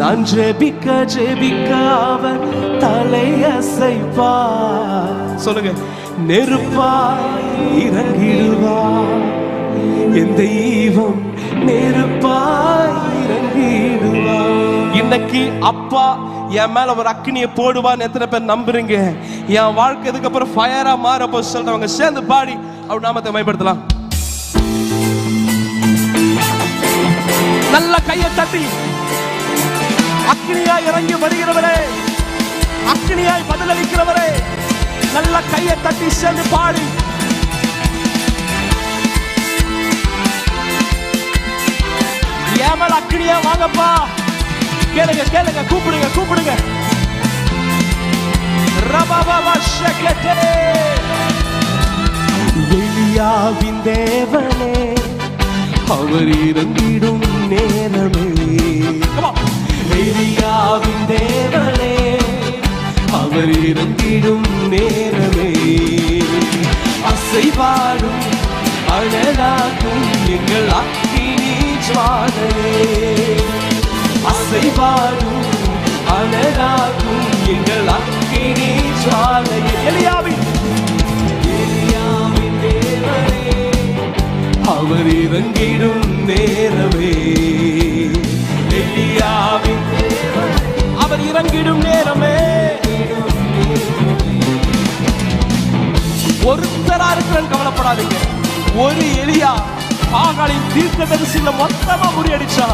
நான் ஜெபிக்க ஜெபிக்க அவர் தலையசைப்பா சொல்லுங்க. நெருப்பா இறங்கிடுவா என் தெய்வம் நெருப்பா இறங்கிடுவா இன்னைக்கு அப்பா என் மேல ஒரு அக்னியை போடுவான்னு எத்தனை பேர் நம்புறீங்க? என் வாழ்க்கை இதுக்கப்புறம் ஃபயரா போ சொல்றவங்க சேர்ந்து பாடி அவர் நாமத்தை மேம்படுத்தலாம். நல்ல கையை தட்டி. அக்னியாய் இறங்கி வருகிறவரே அக்னியாய் பதிலளிக்கிறவரே நல்ல கையை தட்டி சேர்ந்து பாடி. ஏமல் அக்னியா வாங்கப்பா. கேளுங்க கேளுங்க கூப்பிடுங்க கூப்பிடுங்க. எலியாவின் தேவனே அவர் இறங்கிடும் நேரமே. Come தேவனே அவர் இறங்கிடும் நேரமே. அசைவாடும் அழகாக்கும் எங்கள் அக்கினி ஜுவாலையே. அசைவாடும் அழகாக்கும் எங்கள் அக்கினி ஜுவாலையே. எலியாவின் எலியாவின் தேவனே அவர் இறங்கிடும் நேரமே. அவர் நேரமே. ஒருத்தரா இருக்கிறேன்னு கவலைப்படாதீங்க. ஒரு எலியா பாகாலின் தீர்க்க தரிசில மொத்தமா முறியடிச்சா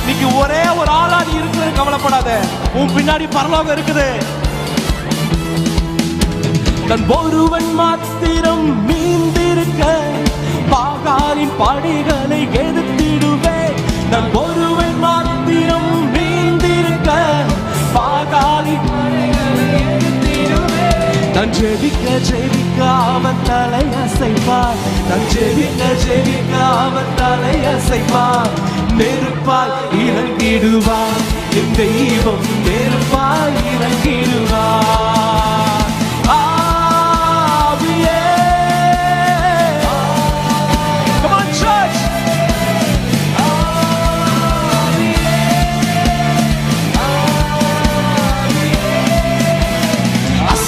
இன்னைக்கு ஒரே ஒரு ஆளா நீ இருக்கிறேன்னு கவலைப்படாத. உன் பின்னாடி பரலோகம் இருக்குது. தன் ஒருவன் மாத்திரம் மீந்திருக்க பாகாலின் படிகளை எடுத்திடுவே தன் ஒருவன் நான் ஜெபிக்க ஜெபிக்க அவன் தலை அசைப்பார். நான் ஜெபிக்க ஜெபிக்க அவன் தலை அசைப்பார். நெருப்பால் இறங்கிடுவார். என் தெய்வம் நெருப்பால் இறங்கிடுவார்.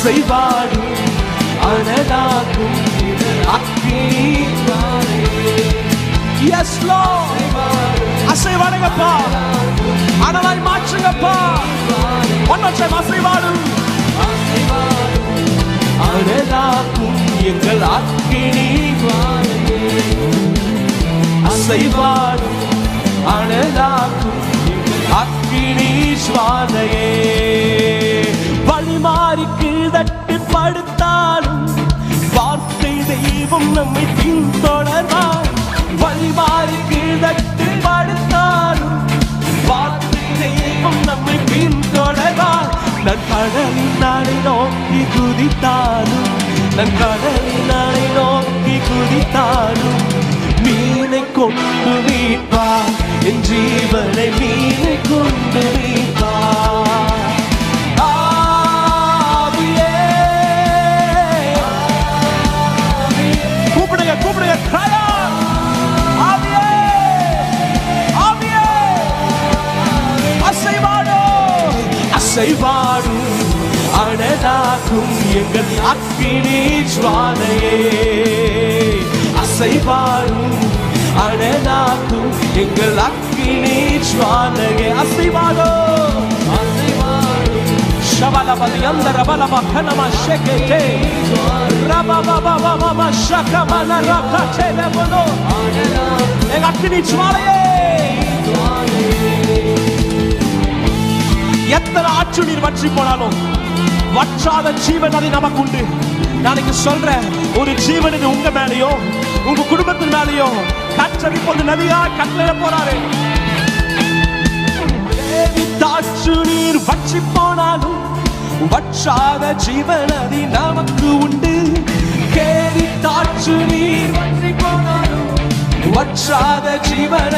அசைவாடும் அனதாக்கும் அக்கினி எஸ் லோ அசைவாடுங்கப்பா. அனலாய் மாற்றுங்கப்பா. ஒன்னொற்றை அசைவாடும் அனதாக்கும் எங்கள் அக்கினி அசைவாடும் அனதாக்கும் அக்கினி சுவாலையே தடுத்தாலும் வார்த்தை தெய்வம் நம்மை பின்தொடர்வார். வழிமாறி கீழ்தட்டு படுத்தாலும் வார்த்தை தெய்வம் நம்மை பின்தொடர்வார். நன் கடலின் நாளை நோக்கி குதித்தாலும் நன் கடலின் நாளை நோக்கி குதித்தாலும் மீனை கொண்டு மீட்பார் என் ஜீவனை மீனை கொண்டு மீட்பார் அசைவாடும் அனதாக்கும் எங்கள் அக்கினி ஜுவாலையே அசைவாடும் அனதாக்கும் எங்கள் அக்கினி ஜுவாலையே அசைவாடும் Shabalabali anda rabalaba kanama shekete Rabababababa shakamana rakate lebono எங்க அக்கினி ஜுவாலையே எத்தனை ஆற்று நீர் வற்றி போனாலும் வற்றாத ஜீவன் அதை நமக்கு உண்டு நாளைக்கு சொல்றேன் ஒரு ஜீவன் இது உங்க மேலேயோ உங்க குடும்பத்தின் மேலேயோ. கற்றறி போது நதியா கட்டளை போறாரு. தாற்று நீர் வற்றி போனாலும் வற்றாத ஜீவன் ஜீவனதி நமக்கு உண்டு. கேரி தாற்று நீர் வற்றி போனாலும் வற்றாத ஜீவன்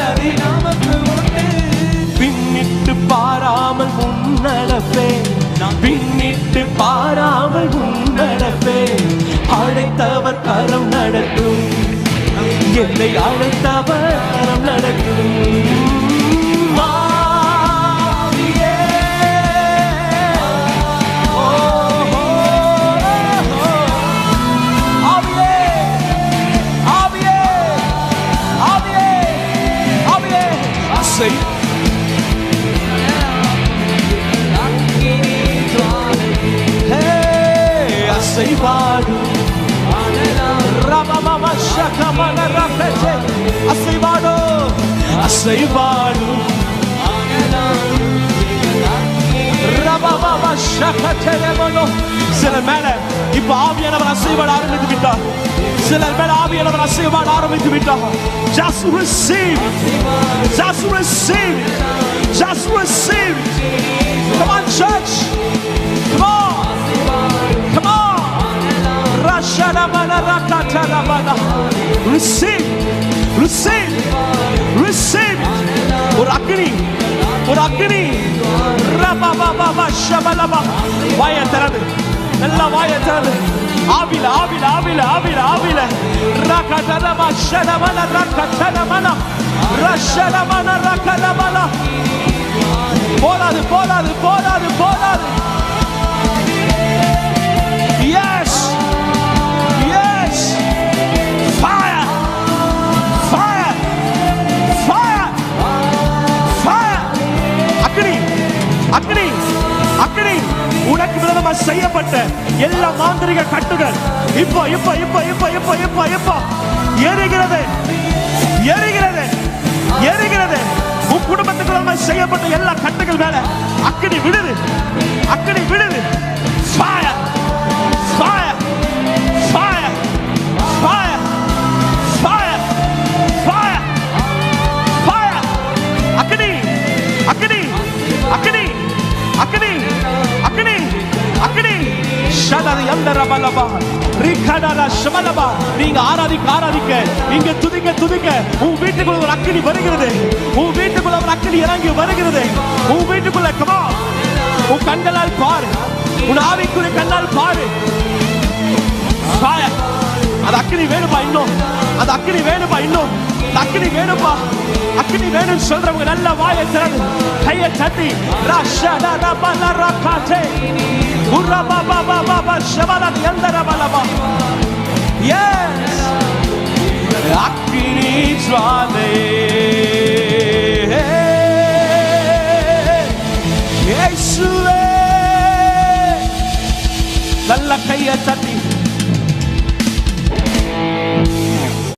நடப்பே பின்னிட்டு பாராமல் உன் நடப்பே அழைத்தவர் கரம் நடக்கும் என்னை அழைத்தவர் கரம் நடக்கும் safe. ரமமம ஷகமன ரகஜே. அசைவாடும் அசைவாடும் ரமமம ஷகஜெரமனோ. சிலர் மேல இப்ப ஆவியானவர் அசைவாட ஆரம்பித்து விட்டார் சிலர் மேல ஆவியானவர் அசைவாட ஆரம்பித்து விட்டார் just receive just receive just receive come on church Receive, receive, receive. ஒரு அக்னி ஒரு அக்னி வாய ஷபலப வாயை திறந்து நல்ல வாயை திறந்து ஆவில ஆவில ஆவில ஆவில ஆவில ரகதரம ஷடமன ரகதரமன ரஷடமன ரகதமன போலாது போலாது போலாது போலாது செய்யப்பட்ட எல்லா மாந்திரிக கட்டுகள் இப்போ இப்போ இப்போ இப்போ இப்போ இப்போ இப்போ எரிகிறது எரிகிறது எரிகிறது. உன் குடும்பத்துக்கு செய்யப்பட்ட எல்லா கட்டுகள் மேல அக்கடி விடுது அக்கடி விடுது ஷடரி ரிகடர ஷமலபா. நீங்க ஆராதிக்க ஆராதிக்க. இங்க துதிக்க துதிக்க உன் வீட்டுக்குள்ள ஒரு அக்கினி வருகிறது. உன் வீட்டுக்குள்ள ஒரு அக்கினி இறங்கி வருகிறது. உன் வீட்டுக்குள்ள கமா உன் கண்களால் பாரு. உன் ஆவிக்குரிய கண்ணால் பாரு. அது அக்கினி வேணுப்பா இன்னும் அது அக்கினி வேணுப்பா இன்னும் அந்த அக்கினி வேணுப்பா அக்கினி வேணும்னு சொல்றவங்க நல்ல வாயை திறந்து கையை தட்டி ரஷட ரபல ரகாதே உரபா பாபா பா ஷபல யந்தர பலபா எஸ் அக்கினி ஜுவாலே இயேசுவே நல்ல கையை தட்டி